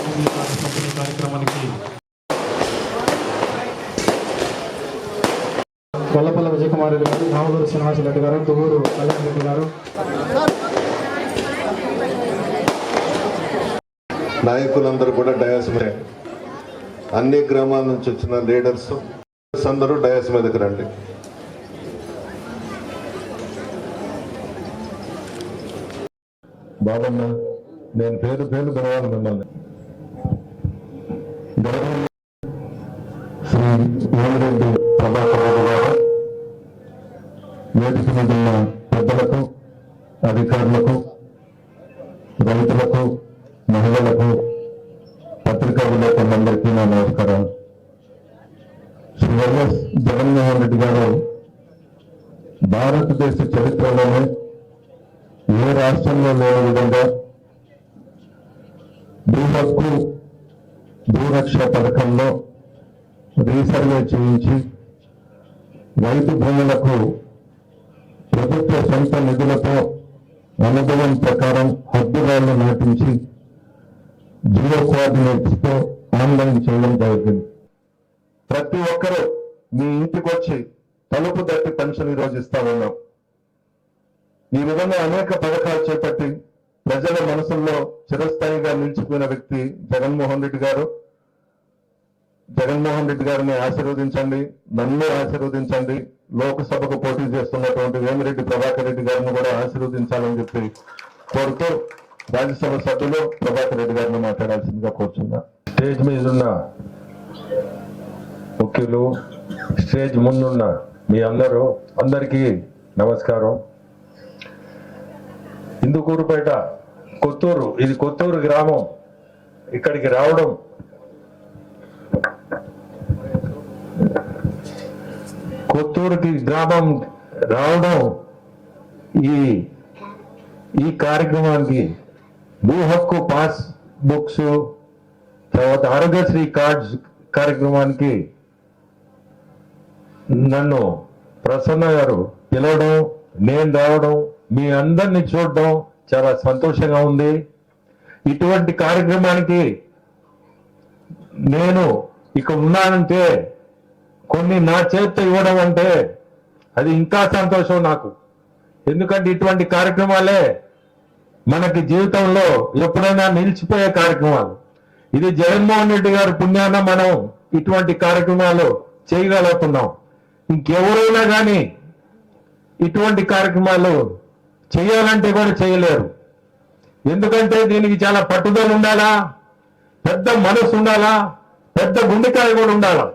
ఆరోగ్య విజయ పంపిణీ కార్యక్రమానికి విజయకుమార్ రెడ్డి గారు రామగూరు శ్రీనివాస రెడ్డి గారు దువ్వూరు కళ్యాణ్ రెడ్డి గారు. నాయకులందరూ కూడా డయాస్ మీద. అన్ని గ్రామాల నుంచి వచ్చిన లీడర్స్ అందరూ డయాస్ మీదకి రండి. బాబన్న నేను పేరు పేరు పిలవాలి మిమ్మల్ని అందరికీ నా నమస్కారం. శ్రీ వైఎస్ జగన్మోహన్ రెడ్డి గారు భారతదేశ చరిత్రలోనే ఏ రాష్ట్రంలో లేని విధంగా భూహక్కు భూరక్ష పథకంలో రీసర్వే చేయించి రైతు భూములకు ప్రభుత్వ సొంత నిధులతో అనుభవం ప్రకారం హద్దురాళ్ళు నాటించి జియో కోఆర్డినేట్స్తో ఆన్లైన్ చేయడం జరిగింది. ప్రతి ఒక్కరూ మీ ఇంటికి వచ్చి తలుపు తట్టి పెన్షన్ ఈరోజు ఇస్తా ఉన్నాం. ఈ విధంగా అనేక పథకాలు చేపట్టి ప్రజల మనసుల్లో చిరస్థాయిగా నిలిచిపోయిన వ్యక్తి జగన్మోహన్ రెడ్డి గారు. జగన్మోహన్ రెడ్డి గారిని ఆశీర్వదించండి నన్ను ఆశీర్వదించండి. లోక్సభకు పోటీ చేస్తున్నటువంటి వేమిరెడ్డి ప్రభాకర్ రెడ్డి గారిని కూడా ఆశీర్వదించాలని చెప్పి కోరుతూ రాజ్యసభ సభ్యులు ప్రభాకర్ రెడ్డి గారిని మాట్లాడాల్సిందిగా కోరుచున్నా స్టేజ్ మీద ఉన్న ముఖ్యులు స్టేజ్ ముందున్న మీ అందరూ అందరికీ నమస్కారం. ఇందుకూరుపేట కొత్తూరు ఇది కొత్తూరు గ్రామం. ఇక్కడికి రావడం కొత్తూరుకి గ్రామం రావడం ఈ ఈ కార్యక్రమానికి భూ హక్కు పాస్ బుక్స్ తర్వాత ఆరోగ్యశ్రీ కార్డ్స్ కార్యక్రమానికి నన్ను ప్రసన్న గారు పిలవడం నేను రావడం మీ అందరిని చూడడం చాలా సంతోషంగా ఉంది. ఇటువంటి కార్యక్రమానికి నేను ఇక ఉన్నానంటే కొన్ని నా చేతితో ఇవ్వడం అంటే అది ఇంకా సంతోషం నాకు. ఎందుకంటే ఇటువంటి కార్యక్రమాలే మనకి జీవితంలో ఎప్పుడైనా నిలిచిపోయే కార్యక్రమాలు. ఇది జగన్మోహన్ రెడ్డి గారి పుణ్యాన మనం ఇటువంటి కార్యక్రమాలు చేయగలుగుతున్నాం. ఇంకెవరైనా కానీ ఇటువంటి కార్యక్రమాలు చేయాలంటే కూడా చేయలేరు. ఎందుకంటే దీనికి చాలా పట్టుదల ఉండాలా? పెద్ద మనసు ఉండాలా? పెద్ద గుండెకాయ కూడా ఉండాలా?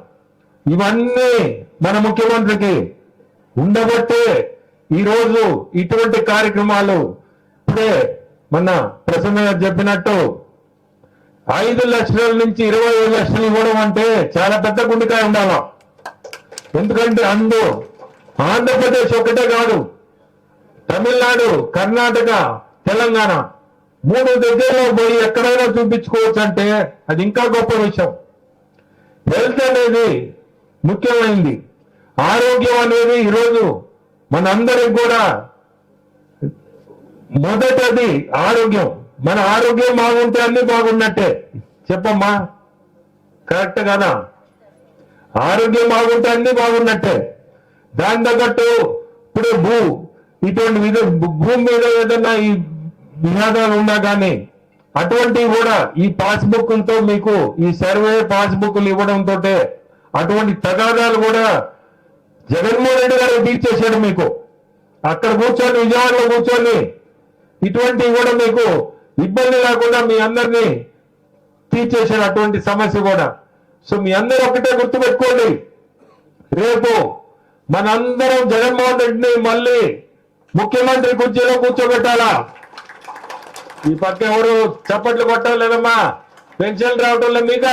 ఇవన్నీ మన ముఖ్యమంత్రికి ఉండబట్టే ఈరోజు ఇటువంటి కార్యక్రమాలు ఇప్పుడే మన ప్రసన్న చెప్పినట్టు ఐదు లక్షల నుంచి ఇరవై ఐదు లక్షలు ఇవ్వడం అంటే చాలా పెద్ద గుండెకాయ ఉండాలి? ఎందుకంటే అందు ఆంధ్రప్రదేశ్ ఒకటే కాదు తమిళనాడు కర్ణాటక తెలంగాణ మూడు దగ్గరలో పోయి ఎక్కడైనా చూపించుకోవచ్చు అంటే అది ఇంకా గొప్ప విషయం. హెల్త్ అనేది ముఖ్యమైనది ఆరోగ్యం అనేది ఈరోజు మనందరికి కూడా మొదటది ఆరోగ్యం. మన ఆరోగ్యం బాగుంటే అన్ని బాగున్నట్టే. చెప్పమ్మా. కరెక్ట్ కదా ఆరోగ్యం బాగుంటే అన్ని బాగున్నట్టే. దాని తగ్గట్టు ఇప్పుడు భూ ఇటువంటి విధ భూమి మీద ఏదన్నా ఈ వినాదాలు ఉన్నా కానీ అటువంటివి కూడా ఈ పాస్బుక్లతో మీకు ఈ సర్వే పాస్బుక్లు ఇవ్వడంతో అటువంటి తగాదాలు కూడా జగన్మోహన్ రెడ్డి గారు తీర్చేశాడు మీకు. అక్కడ కూర్చొని విజయవాడలో కూర్చొని ఇటువంటివి కూడా మీకు ఇబ్బంది లేకుండా మీ అందరినీ తీర్చేసిన అటువంటి సమస్య కూడా. సో మీ అందరూ ఒకటే గుర్తుపెట్టుకోండి. రేపు మనందరం జగన్మోహన్ రెడ్డిని మళ్ళీ ముఖ్యమంత్రి కుర్చీలో కూర్చోబెట్టాలా? ఈ పక్క ఎవరు చప్పట్లు కొట్టలేదమ్మా పెన్షన్ రావటం లేదు మీక?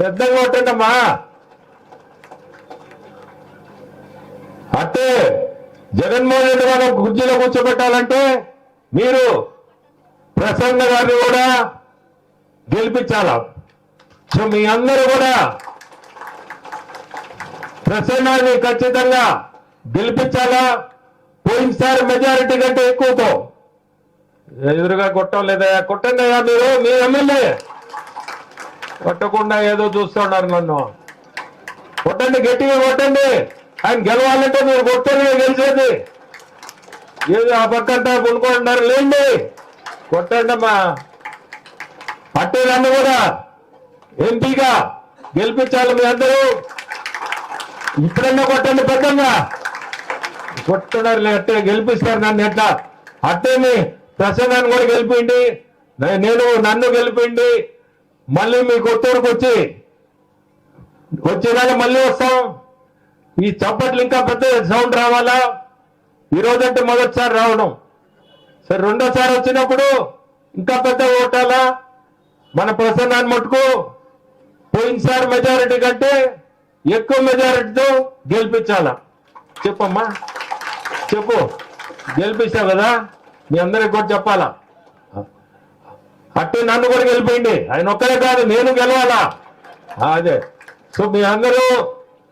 పెద్దగా కొట్టండమ్మా? అట్టే జగన్మోహన్ రెడ్డి మనం కుర్చీలో కూర్చోబెట్టాలంటే మీరు ప్రసన్న గారిని కూడా గెలిపించాలా? సో మీ అందరూ కూడా ప్రసన్నాన్ని ఖచ్చితంగా గెలిపించాలా? పోయినసారి మెజారిటీ కంటే ఎక్కువతో? ఎదురుగా కొట్టం లేదా? కొట్టండి మీరు మీ ఎమ్మెల్యే. కొట్టకుండా ఏదో చూస్తున్నారు నన్ను. కొట్టండి గట్టిగా కొట్టండి. ఆయన గెలవాలంటే మీరు కొట్టండి గెలిచేది. ఏదో ఆ పక్కంతా కొనుక్కుంటున్నారు లేండి. కొట్టండి అమ్మా నన్ను కూడా ఎంపీగా గెలిపించాలి మీ అందరూ. ఇప్పుడన్నా కొట్టండి పెద్దగా కొట్టున్నారు అట్టే గెలిపిస్తారు నన్ను ఎట్లా? అట్టేని ప్రసన్నాన్ని కూడా గెలిపిండి నేను నన్ను గెలిపిండి మళ్ళీ మీ కొత్తూరుకు వచ్చి వచ్చేదాకా మళ్ళీ వస్తాం. ఈ చప్పట్లు ఇంకా పెద్ద సౌండ్ రావాలా? ఈ రోజంటే మొదటిసారి రావడం. సరే రెండోసారి వచ్చినప్పుడు ఇంకా పెద్ద ఓటాలా మన ప్రసన్నాన్ని మటుకు పోయినసారి మెజారిటీ కంటే ఎక్కువ మెజారిటీతో గెలిపించాలా? చెప్పమ్మా. చెప్పు. గెలిపిస్తావు కదా? మీ అందరికి కూడా చెప్పాలా? అట్టే నన్ను కూడా గెలిపోయింది ఆయన ఒక్కరే కాదు నేను గెలవాలా? అదే. సో మీ అందరూ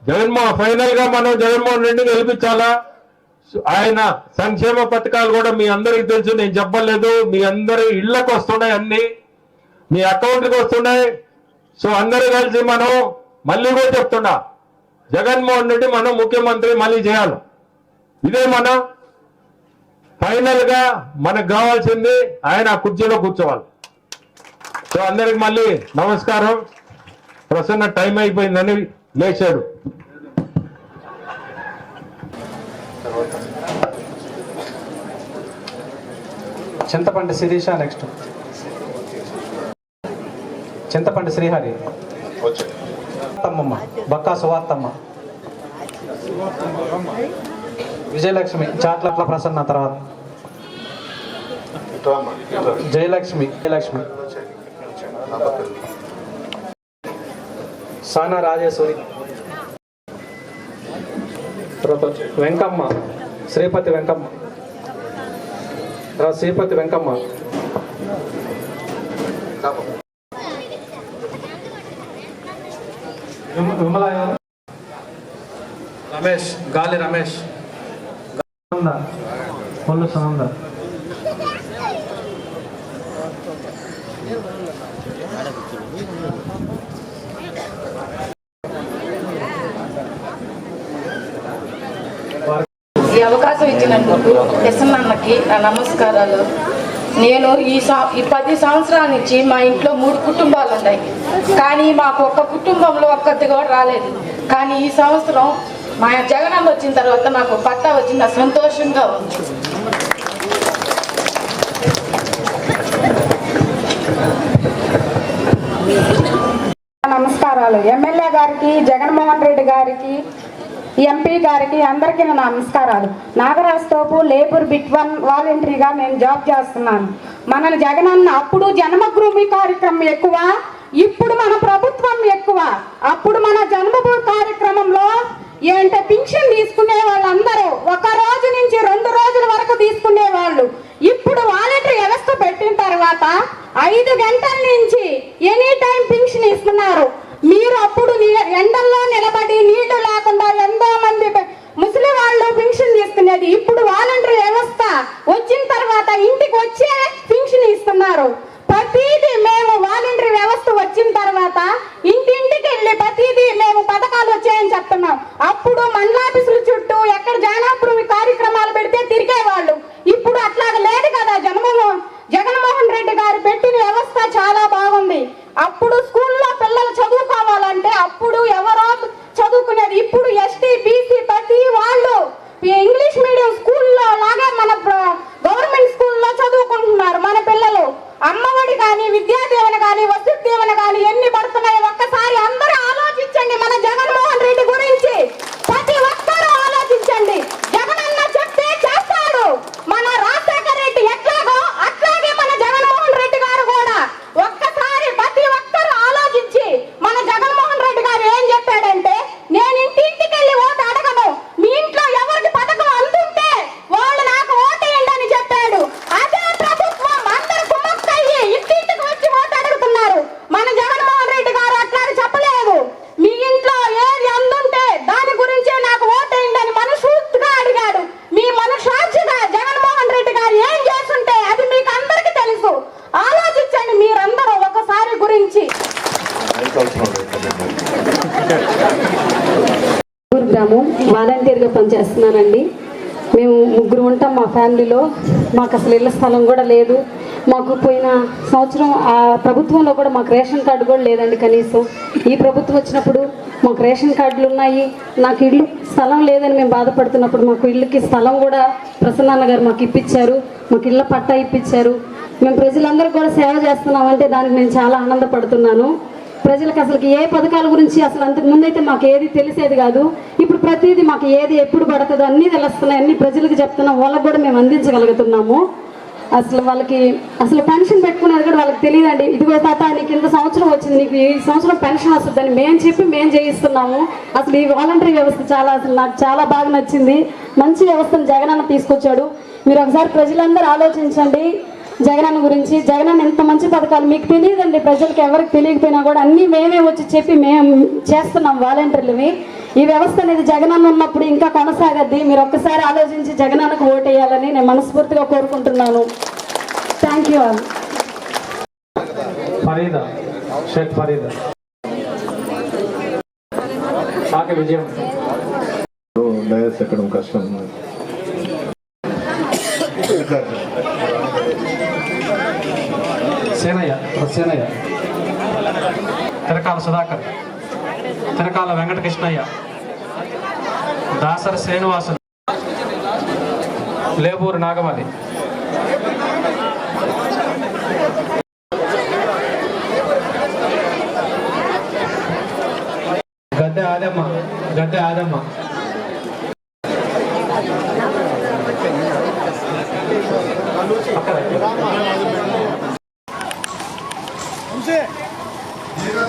జగన్మోహన్ ఫైనల్గా మనం జగన్మోహన్ రెడ్డి గెలిపించాలా? ఆయన సంక్షేమ పథకాలు కూడా మీ అందరికి తెలుసు నేను చెప్పలేదు. మీ అందరి ఇళ్ళకు వస్తున్నాయి అన్ని. మీ అకౌంట్కి వస్తున్నాయి. సో అందరూ కలిసి మనం మళ్ళీ కూడా చెప్తున్నా జగన్మోహన్ రెడ్డి మనం ముఖ్యమంత్రి మళ్ళీ చేయాలి. ఇదే మన ఫైనల్గా మనకు కావాల్సింది ఆయన కుర్చీలో కూర్చోవాలి. సో అందరికి మళ్ళీ నమస్కారం. ప్రసన్న టైం అయిపోయిందని లేచాడు. చింతపండి శిరీష నెక్స్ట్. చింతపండి శ్రీహరి. బక్కా సువార్తమ్మ విజయలక్ష్మి చాట్లట్ల ప్రసన్న తర్వాత. జయలక్ష్మి జయలక్ష్మి సానా రాజేశ్వరి. తర్వాత వెంకమ్మ శ్రీపతి వెంకమ్మ. తర్వాత శ్రీపతి వెంకమ్మ. విమ- విమల ఎవరు? రమేష్ గాలి రమేష్. సునంద, పొల్లు సునంద ఈ అవకాశం ఇచ్చినందుకు ఎస్ఎన్అన్నకి నా నమస్కారాలు. నేను ఈ సం ఈ పది సంవత్సరాల నుంచి మా ఇంట్లో మూడు కుటుంబాలు ఉన్నాయి. కానీ మాకు ఒక్క కుటుంబంలో ఒక్కటి కూడా రాలేదు. కానీ ఈ సంవత్సరం మా జగనన్న వచ్చిన తర్వాత నాకు పట్టా వచ్చిన సంతోషంగా ఉంది. నమస్కారాలు. ఎమ్మెల్యే గారికి జగన్మోహన్ రెడ్డి గారికి ఎంపీ గారికి అందరికీ నా నమస్కారాలు. నాగరాజ్ తోపు లేబర్ బిట్ వన్ వాలంటరీగా నేను జాబ్ చేస్తున్నాను. మన జగనన్న అప్పుడు జన్మభూమి కార్యక్రమం ఎక్కువ ఇప్పుడు మన ప్రభుత్వం ఎక్కువ. అప్పుడు మన జన్మభూమి కార్యక్రమంలో ఏంటంటే పింఛన్ తీసుకునే వాళ్ళందరూ ఒక రోజు నుంచి రెండు రోజుల వరకు తీసుకునే వాళ్ళు. ఇప్పుడు వాలంటరీ వ్యవస్థ పెట్టిన తర్వాత ఐదు గంటల నుంచి ఎనీ టైం పింఛన్ ఇస్తున్నారు మీరు అప్పుడు నీ- ఎండల్లో నిలబడి నీళ్ళు లేకుండా ఎంతో మంది ప- ముసలి వాళ్ళు పింఛన్ తీసుకునేది ఇప్పుడు వాలంటరీ వ్యవస్థ వచ్చిన తర్వాత ఇంటికి వచ్చే పింఛన్ ఇస్తున్నారు. ప్రతిదీ మేము వాలంటరీ వ్యవస్థ వచ్చిన తర్వాత ఇంటింటికి వెళ్ళి ప్రతిదీ మేము పథకాలు వచ్చాయని చెప్తున్నాం. అప్పుడు మండలాఫీసుల చుట్టూ ఎక్కడ జానాపురం కార్యక్రమాలు పెడితే తిరిగేవాళ్ళు. ఇప్పుడు అట్లాగ లేదు కదా జగన్మోహన్ జగన్మోహన్ రెడ్డి గారు పెట్టిన వ్యవస్థ చాలా బాగుంది. అప్పుడు స్కూల్లో పిల్లలు చదువుకోవాలంటే అప్పుడు ఎవరో చదువుకునేది ఇప్పుడు ఎస్టీ బీసీ ప్రతి వాళ్ళు ఈ ఇంగ్లీష్ మీడియం స్కూల్లో లాగా మన ప్ర- గవర్నమెంట్ స్కూల్లో చదువుకుంటున్నారు మన పిల్లలు అమ్మఒడి కానీ విద్యాదీవెన కానీ వసతి దీవెన కానీ ఎన్ని పడుతున్నాయో ఒక్కసారి అందరూ ఆలోచించండి మన జగన్మోహన్ రెడ్డి గురించి ప్రతి ఒక్కరూ గ్రామం వాలంటీర్గా పనిచేస్తున్నానండి. మేము ముగ్గురు ఉంటాం మా ఫ్యామిలీలో. మాకు అసలు ఇళ్ళ స్థలం కూడా లేదు. మాకు పోయిన సంవత్సరం ఆ ప్రభుత్వంలో కూడా మాకు రేషన్ కార్డు కూడా లేదండి కనీసం. ఈ ప్రభుత్వం వచ్చినప్పుడు మాకు రేషన్ కార్డులు ఉన్నాయి. నాకు ఇల్లు స్థలం లేదని మేము బాధపడుతున్నప్పుడు మాకు ఇల్లుకి స్థలం కూడా ప్రసన్నాన్న గారు మాకు ఇప్పించారు. మాకు ఇళ్ళ పట్టా ఇప్పించారు. మేము ప్రజలందరూ కూడా సేవ చేస్తున్నామంటే దానికి నేను చాలా ఆనందపడుతున్నాను. ప్రజలకు అసలు ఏ పథకాల గురించి అసలు అంతకు ముందైతే మాకు ఏది తెలిసేది కాదు. ఇప్పుడు ప్రతిదీ మాకు ఏది ఎప్పుడు పడుతుందో అన్నీ తెలుస్తున్నాయి. అన్ని ప్రజలకు చెప్తున్నాం. వాళ్ళకు కూడా మేము అందించగలుగుతున్నాము. అసలు వాళ్ళకి అసలు పెన్షన్ పెట్టుకునేది కూడా వాళ్ళకి తెలియదండి. ఇదిగో తాత నీకు ఇంత సంవత్సరం వచ్చింది. నీకు ఈ సంవత్సరం పెన్షన్ వస్తుందని మేము చెప్పి మేము చేయిస్తున్నాము. అసలు ఈ వాలంటరీ వ్యవస్థ చాలా అసలు నాకు చాలా బాగా నచ్చింది. మంచి వ్యవస్థను జగనన్న తీసుకొచ్చాడు. మీరు ఒకసారి ప్రజలందరూ ఆలోచించండి. జగనన్న గురించి జగనన్న ఎంత మంచి పథకాలు మీకు తెలియదండి ప్రజలకు ఎవరికి తెలియకపోయినా కూడా అన్నీ మేమే వచ్చి చెప్పి మేము చేస్తున్నాం వాలంటీర్లవి. ఈ వ్యవస్థ అనేది జగనన్న ఉన్నప్పుడు ఇంకా కొనసాగద్ది. మీరు ఒక్కసారి ఆలోచించి జగనన్నకు ఓటేయాలని నేను మనస్ఫూర్తిగా కోరుకుంటున్నాను. Thank you all Farida Shaik Farida. సాకి విజయం. డయస్ ఎక్కడం కష్టం. సత్యనయ్య. తిరకాల సుధాకర్. తిరకాల వెంకటకృష్ణయ్య. దాసరి శ్రీనివాసులు. లేబూరు నాగమలి గద్దె ఆదమ్మ గద్దె ఆదమ్మ.